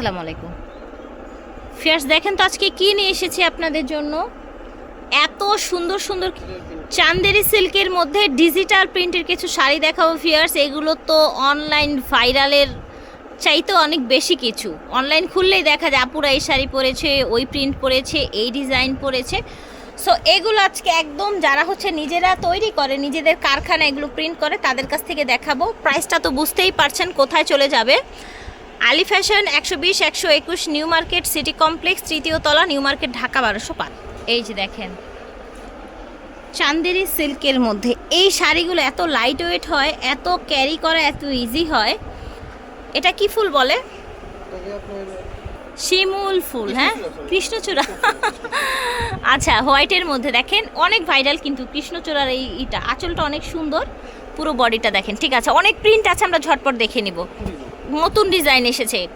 আসসালামু আলাইকুম। ফিয়ার্স দেখেন তো আজকে কি নিয়ে এসেছি আপনাদের জন্য? এত সুন্দর সুন্দর চান্দেরি সিল্কের মধ্যে ডিজিটাল প্রিন্টের কিছু শাড়ি দেখাবো ফিয়ার্স এগুলো তো অনলাইন ভাইরালের চাইতে অনেক বেশি কিছু। অনলাইন খুললেই দেখা যায়, আপুরা এই শাড়ি পরেছে, ওই প্রিন্ট পরেছে, এই ডিজাইন পরেছে। সো এগুলো আজকে একদম যারা হচ্ছে নিজেরা তৈরি করে, নিজেদের কারখানা এগুলো প্রিন্ট করে, তাদের কাছ থেকে দেখাবো। প্রাইসটা তো বুঝতেই পারছেন কোথায় চলে যাবে। আলি ফ্যাশন একশো বিশ একশো একুশ নিউ মার্কেট সিটি কমপ্লেক্স তৃতীয় তলা নিউ মার্কেট ঢাকা বারোশো পাঁচ। এই যে দেখেন। চান্দেরি সিল্কের মধ্যে এই শাড়িগুলো এত লাইট ওয়েট হয় এত ক্যারি করা এত ইজি হয়। এটা কি ফুল বলে? শিমুল ফুল হ্যাঁ? কৃষ্ণচূড়া। আচ্ছা হোয়াইটের মধ্যে দেখেন অনেক ভাইরাল কিন্তু কৃষ্ণচূড়ার এই ইটা। আঁচলটা অনেক সুন্দর পুরো বডিটা দেখেন। ঠিক আছে অনেক প্রিন্ট আছে আমরা ঝটপট দেখে নিব। নতুন ডিজাইন এসেছে।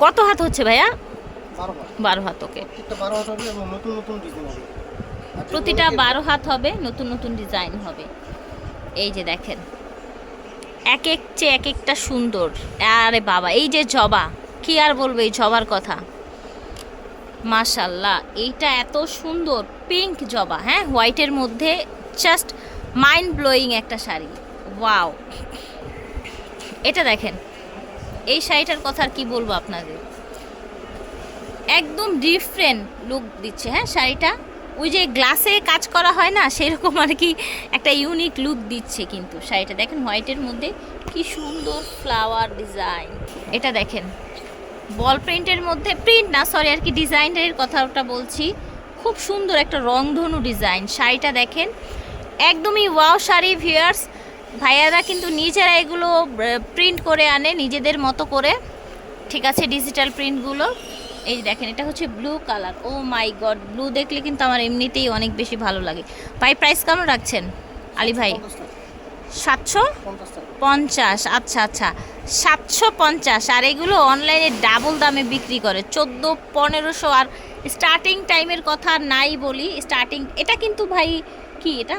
কত হাত হচ্ছে ভাইয়া? বারো হাত। ওকে। প্রতিটা বারো হাত হবে নতুন নতুন ডিজাইন হবে। এই যে দেখেন। এক এক চেয়ে এক একটা সুন্দর। আরে বাবা এই যে জবা কি আর বলব এই জবার কথা? মাশাল্লাহ এইটা এত সুন্দর পিঙ্ক জবা হ্যাঁ? হোয়াইটের মধ্যে জাস্ট মাইন্ড ব্লোয়িং একটা শাড়ি। ওয়াও এটা দেখেন, এই শাড়িটার কথা আর কি বলব আপনাদের একদম ডিফারেন্ট লুক দিচ্ছে হ্যাঁ শাড়িটা? ওই যে গ্লাসে কাজ করা হয় না, সেরকম আর কি একটা ইউনিক লুক দিচ্ছে কিন্তু শাড়িটা। দেখেন হোয়াইটের মধ্যে কি সুন্দর ফ্লাওয়ার ডিজাইন এটা দেখেন বল প্রিন্টের মধ্যে প্রিন্ট না সরি আর কি ডিজাইনের কথাটা বলছি, খুব সুন্দর একটা রংধনু ডিজাইন শাড়িটা দেখেন, একদমই ওয়াও শাড়ি ভিউয়ার্স ভাইয়ারা কিন্তু নিজেরা এগুলো প্রিন্ট করে আনে নিজেদের মতো করে। ঠিক আছে ডিজিটাল প্রিন্টগুলো এই দেখেন, এটা হচ্ছে blue colour oh my god blue দেখলে কিন্তু আমার এমনিতেই অনেক বেশি ভালো লাগে। ভাই প্রাইস কেমন রাখছেন? আলী ভাই, সাতশো? পঞ্চাশ আচ্ছা আচ্ছা। সাতশো পঞ্চাশ, আর এগুলো অনলাইনে ডাবল দামে বিক্রি করে। চোদ্দ, পনেরোশো, আর স্টার্টিং টাইমের কথা নাই বলি। স্টার্টিং এটা কিন্তু ভাই, কি এটা?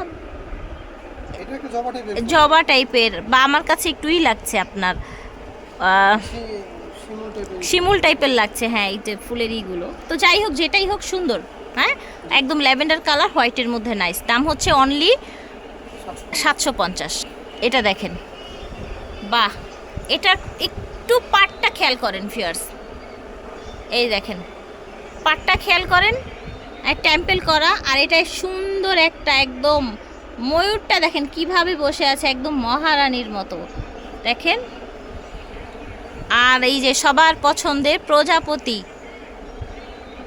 জবা টাইপের বা আমার কাছে একটুই লাগছে আপনার শিমুল টাইপের লাগছে হ্যাঁ এই যে ফুলের ইগুলো তো যাই হোক যেটাই হোক সুন্দর হ্যাঁ? একদম ল্যাভেন্ডার কালার হোয়াইটের মধ্যে নাইস দাম হচ্ছে অনলি সাতশো পঞ্চাশ। এটা দেখেন। বাহ! এটার একটু পাটটা খেয়াল করেন ফিয়ার্স এই দেখেন পাটটা খেয়াল করেন টেম্পেল করা আর এটা সুন্দর একটা একদম ময়ূরটা দেখেন কীভাবে বসে আছে, একদম মহারানীর মতো। দেখেন? আর এই যে সবার পছন্দের প্রজাপতি।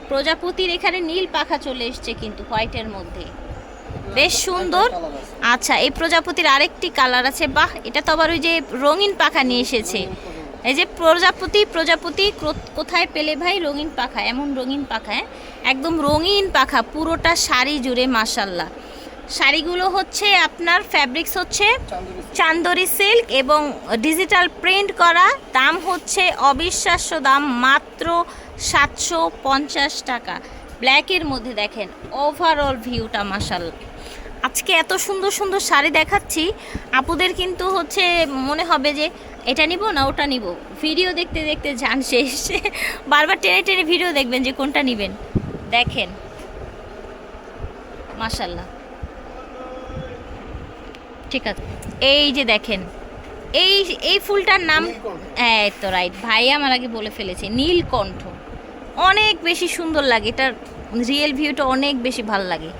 প্রজাপতির এখানে নীল পাখা চলে এসছে কিন্তু হোয়াইটের মধ্যে। বেশ সুন্দর। আচ্ছা এই প্রজাপতির আরেকটি কালার আছে। বাহ, এটা তো আবার ওই যে রঙিন পাখা নিয়ে এসেছে। এই যে প্রজাপতি প্রজাপতি কোথায় পেলে ভাই রঙিন পাখা? এমন রঙিন পাখা হ্যাঁ? একদম রঙিন পাখা, পুরোটা শাড়ি জুড়ে মাসাল্লাহ শাড়িগুলো হচ্ছে আপনার ফ্যাব্রিক্স হচ্ছে চান্দরি সিল্ক এবং ডিজিটাল প্রিন্ট করা। দাম হচ্ছে অবিশ্বাস্য দাম মাত্র সাতশো পঞ্চাশ টাকা। ব্ল্যাকের মধ্যে দেখেন ওভারঅল ভিউটা মাসাল আজকে এত সুন্দর সুন্দর শাড়ি দেখাচ্ছি। আপুদের কিন্তু হচ্ছে মনে হবে যে, এটা নিব না ওটা নিব? ভিডিও দেখতে দেখতে যান শেষ। বারবার টেনে টেনে ভিডিও দেখবেন যে কোনটা নেবেন। দেখেন মাসাল্লাহ ঠিক আছে। এই যে দেখেন এই এই ফুলটার নাম হ্যাঁ তো রাইট ভাই আমার আগে বলে ফেলেছে নীলকণ্ঠ। অনেক বেশি সুন্দর লাগে এটার রিয়েল ভিউটা অনেক বেশি ভালো লাগে।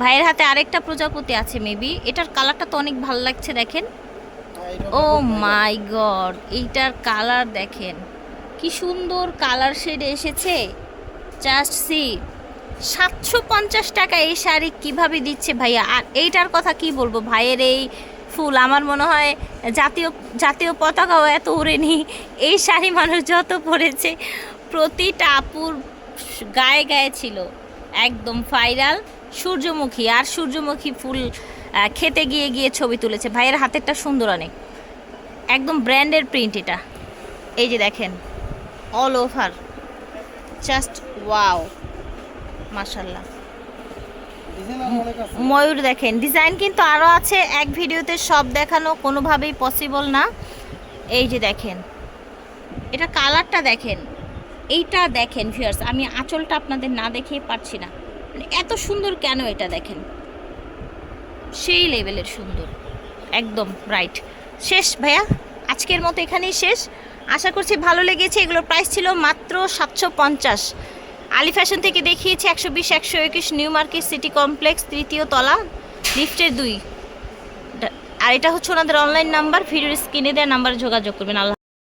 ভাইয়ের হাতে আরেকটা প্রজাপতি আছে মেবি এটার কালারটা তো অনেক ভালো লাগছে দেখেন। ও মাই গড এইটার কালার দেখেন। কি সুন্দর কালার শেড এসেছে। জাস্ট সি সাতশো পঞ্চাশ টাকা এই শাড়ি কীভাবে দিচ্ছে ভাইয়া? আর এইটার কথা কি বলব? ভাইয়ের এই ফুল আমার মনে হয় জাতীয় জাতীয় পতাকাও এত ওড়েনি এই শাড়ি মানুষ যত পরেছে, প্রতিটা আপুর গায়ে গায়ে ছিল। একদম ভাইরাল সূর্যমুখী। আর সূর্যমুখী ফুল খেতে গিয়ে গিয়ে ছবি তুলেছে। ভাইয়ের হাতেরটা সুন্দর অনেক। একদম ব্র্যান্ডের প্রিন্ট এটা। এই যে দেখেন অল ওভার জাস্ট ওয়াও মাশাল্লাহ ময়ূর দেখেন, ডিজাইন কিন্তু আরও আছে, এক ভিডিওতে সব দেখানো, কোনোভাবেই পসিবল না। এই যে দেখেন, এটা কালারটা দেখেন, এইটা দেখেন ভিউয়ার্স আমি আঁচলটা আপনাদের না দেখিয়ে পারছি না। মানে এত সুন্দর কেন এটা দেখেন? সেই লেভেলের সুন্দর, একদম রাইট শেষ ভাইয়া, আজকের মতো এখানেই শেষ। আশা করছি ভালো লেগেছে, এগুলোর প্রাইস ছিল মাত্র সাতশো পঞ্চাশ। আলি ফ্যাশন থেকে দেখিয়েছি একশো বিশ, একশো একুশ নিউ মার্কেট সিটি কমপ্লেক্স, তৃতীয় তলা, লিফটের দুই। আর এটা হচ্ছে ওনাদের অনলাইন নাম্বার ভিডিওর স্ক্রিনে দেওয়া নাম্বারে যোগাযোগ করবেন। আল্লাহ